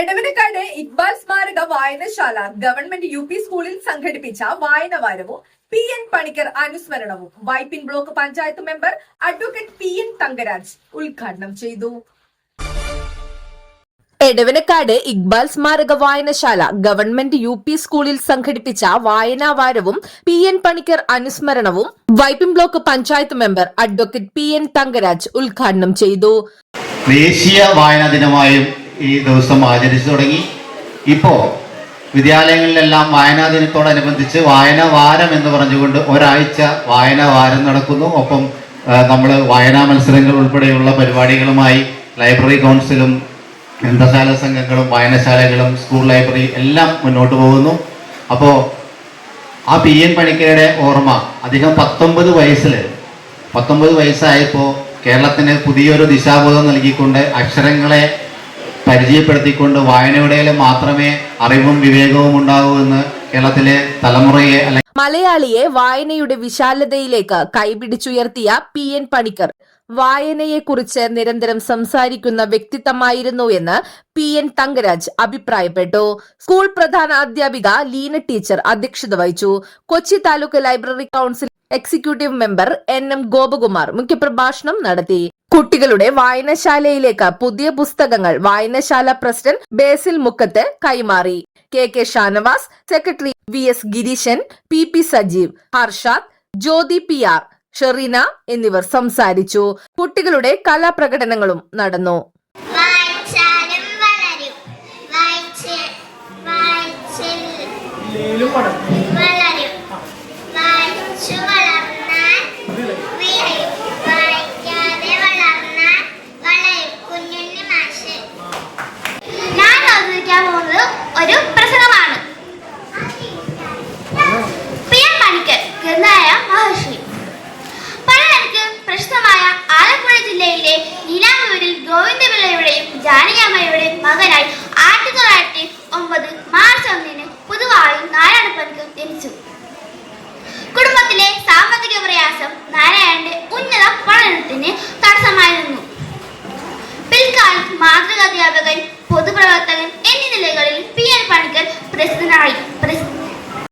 എടവനക്കാട് ഇക്ബാൽ സ്മാരക വായനശാല government U P സ്കൂളിൽ സംഘടിപ്പിച്ച വായന വാരവും P N Panicker അനുസ്മരണവും Vypin block panchayat member advocate P N Thankaraj ഉദ്ഘാടനം ചെയ്തു. എടവനക്കാട് ഇക്ബാൽ സ്മാരക വായനശാല ഗവൺമെന്റ് യു പി സ്കൂളിൽ സംഘടിപ്പിച്ച വായനാവാരവും P N Panicker അനുസ്മരണവും Vypin block panchayat member advocate P N Thankaraj ഉദ്ഘാടനം ചെയ്തു. ദേശീയ വായനാ ദിനമായും ഈ ദിവസം ആചരിച്ചു തുടങ്ങി. ഇപ്പോൾ വിദ്യാലയങ്ങളിലെല്ലാം വായനാ ദിനത്തോടനുബന്ധിച്ച് വായന വാരം എന്ന് പറഞ്ഞുകൊണ്ട് ഒരാഴ്ച വായന വാരം നടക്കുന്നു. ഒപ്പം നമ്മൾ വായനാ മത്സരങ്ങൾ ഉൾപ്പെടെയുള്ള പരിപാടികളുമായി ലൈബ്രറി കൗൺസിലും ഗ്രന്ഥശാല സംഘങ്ങളും വായനശാലകളും സ്കൂൾ ലൈബ്രറി എല്ലാം മുന്നോട്ട് പോകുന്നു. അപ്പോൾ ആ പി എൻ പണിക്കരുടെ ഓർമ്മ അദ്ദേഹം പത്തൊമ്പത് വയസ്സിൽ പത്തൊമ്പത് വയസ്സായപ്പോൾ കേരളത്തിന് പുതിയൊരു ദിശാബോധം നൽകിക്കൊണ്ട് അക്ഷരങ്ങളെ പരിചയപ്പെടുത്തിക്കൊണ്ട് വായനയുടെ മാത്രമേ അറിവും വിവേകവും ഉണ്ടാകൂ എന്ന് കേരളത്തിലെ തലമുറയെ അല്ലെങ്കിൽ മലയാളിയെ വായനയുടെ വിശാലതയിലേക്ക് കൈപിടിച്ചുയർത്തിയ പി എൻ പണിക്കർ. വായനയെക്കുറിച്ച് നിരന്തരം സംസാരിക്കുന്ന വ്യക്തിത്വമായിരുന്നു എന്ന് പി എൻ തങ്കരാജ് അഭിപ്രായപ്പെട്ടു. സ്കൂൾ പ്രധാന അധ്യാപിക ലീന ടീച്ചർ അധ്യക്ഷത വഹിച്ചു. Kochi taluk library council executive member N M Gopakumar മുഖ്യപ്രഭാഷണം നടത്തി. കുട്ടികളുടെ വായനശാലയിലേക്ക് പുതിയ പുസ്തകങ്ങൾ വായനശാല പ്രസിഡന്റ് ബേസിൽ മുക്കത്ത് കൈമാറി. K K Shanavas secretary V S Gireesan P P Sajeev Harshad Jyothi P R Sherina എന്നിവർ സംസാരിച്ചു. കുട്ടികളുടെ കലാപ്രകടനങ്ങളും നടന്നു. വളരും.